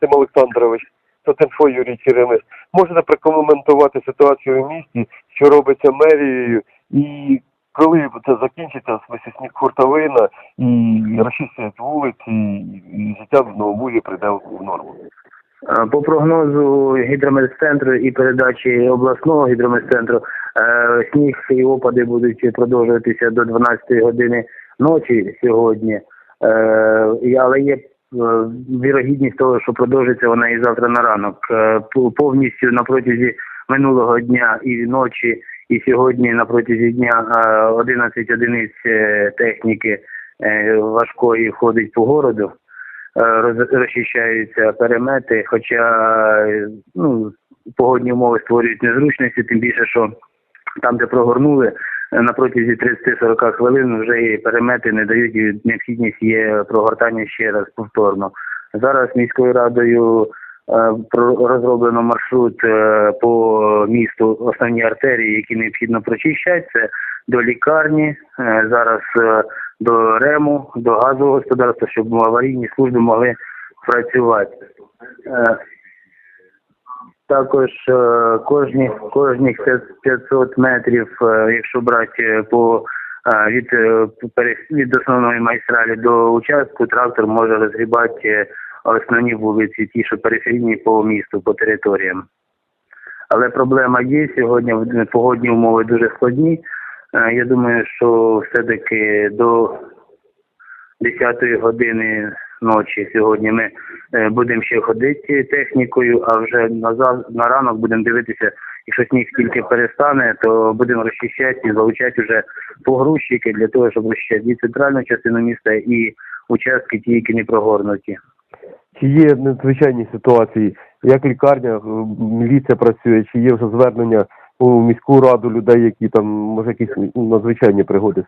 Максим Олександрович, Тотенфо Юрій Черемис. Можете прокоментувати ситуацію в місті, що робиться мерією, і коли це закінчиться, в смысле, сніг хуртовина, і розчистять вулиці, і життя в Новомурі прийде в норму. Е, По прогнозу гідрометцентру і передачі обласного гідрометцентру, е, сніг і опади будуть продовжуватися до 12 години ночі сьогодні. Е, Але є вірогідність того, що продовжиться вона і завтра на ранок. Е, по- Повністю на протязі минулого дня і ночі, і сьогодні на протязі дня е, 11 одиниць е, техніки е, важкої ходить по городу е, розчищаються перемети, хоча е, ну, погодні умови створюють незручності, тим більше, що там, де прогорнули, е, на протязі 30-40 хвилин вже і перемети не дають і необхідність є прогортання ще раз повторно. Зараз міською радою е, розроблено маршрут е, по місту основні артерії, які необхідно прочищати. Це до лікарні, е, зараз до РЕМу, до газового господарства, щоб аварійні служби могли працювати. Також е, кожні, кожні 500 метрів, е, якщо брати по е, від, від основної майстралі до участку, трактор може розгрібати основні вулиці, ті, що периферійні по місту, по територіям. Але проблема є сьогодні. Погодні умови дуже складні. Я думаю, що все-таки до 10-ї години ночі сьогодні ми е, будемо ще ходити технікою, а вже на, на ранок будемо дивитися, якщо сніг тільки перестане, то будемо розчищати і залучати вже погрузчики для того, щоб розчищати і центральну частину міста, і участки ті, які не прогорнуті. Чи є надзвичайні ситуації, як лікарня, е, міліція працює, чи є вже звернення у міську раду людей, які там, може, якісь надзвичайні пригоди?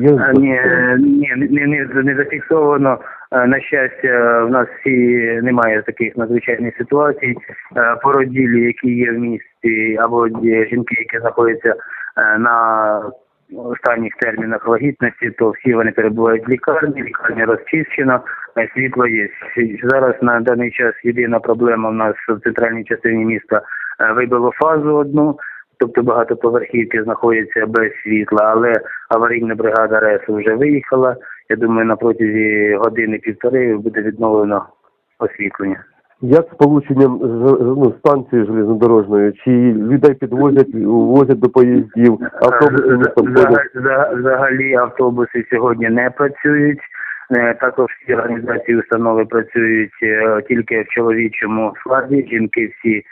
Є? А, Ні, е, ні, не, не, не зафіксовано. Е, На щастя, в нас всі немає таких надзвичайних ситуацій. Е, Породілі, які є в місті, або жінки, які знаходяться е, на останніх термінах вагітності, то всі вони перебувають в лікарні, лікарня розчищена, е, світло є. Зараз на даний час єдина проблема в нас в центральній частині міста е, вибило фазу одну. Тобто багатоповерхівки знаходяться без світла, але аварійна бригада РЕС вже виїхала. Я думаю, на протязі години-півтори буде відновлено освітлення. Як з полученням ну, станції железнодорожної? Чи людей підвозять, возять до поїздів, автобуси не ходять? Взагалі, автобуси сьогодні не працюють. Е, Також всі організації установи працюють е, тільки в чоловічому складі. Жінки всі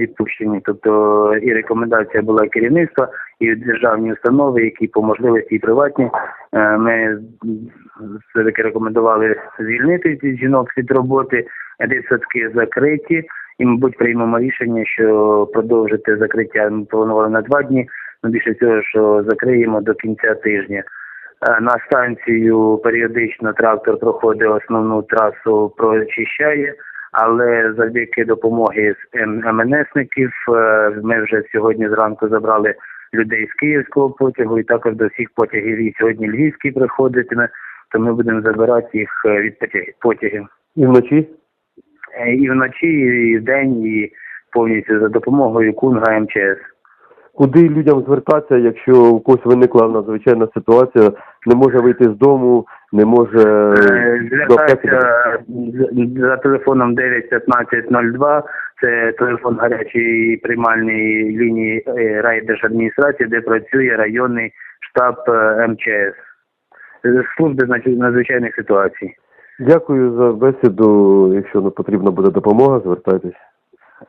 відпущені. Тобто і рекомендація була керівництва, і державні установи, які по можливості і приватні. Е, Ми все-таки рекомендували звільнити жінок від роботи. Дитсадки закриті, і, мабуть, приймемо рішення, що продовжити закриття ми планували на два дні. Ну, більше цього, що закриємо до кінця тижня. Е, На станцію періодично трактор проходить основну трасу, прочищає, але завдяки допомоги з МНСників е, ми вже сьогодні зранку забрали людей з київського потягу і також до всіх потягів. І сьогодні львівський приходитиме, то ми будемо забирати їх е, від потяг- потягів. І вночі? Е, І вночі, і вдень, і повністю за допомогою Кунга МЧС. Куди людям звертатися, якщо у когось виникла надзвичайна ситуація, не може вийти з дому, не може Е, до аптеки? Звертаюся з- за телефоном 91502. Це телефон гарячої приймальної лінії е, райдержадміністрації, де працює районний штаб е, МЧС. Служби надзвичайних ситуацій. Дякую за бесіду. Якщо не потрібна буде допомога, звертайтесь.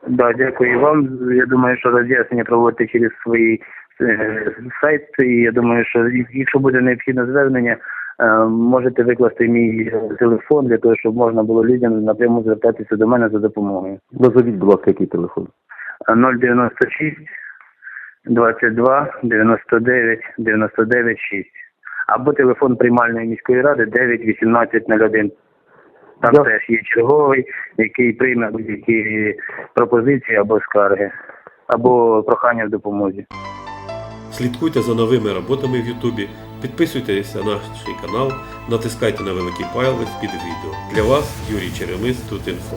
Да, дякую вам. Я думаю, що роз'яснення проводите через свій е, сайт. І я думаю, що якщо буде необхідне звернення, можете викласти мій е, телефон для того, щоб можна було людям напряму звертатися до мене за допомогою. Назовіть, будь ласка, який телефон. Е, 096 22 99 99 6. Або телефон приймальної міської ради 9 18 01. Там Дя- теж є черговий, який прийме будь-які пропозиції або скарги, або прохання в допомозі. Слідкуйте за новими роботами в Ютубі, підписуйтесь на наш канал, натискайте на великий палець під відео. Для вас Юрій Черемис тут інфо.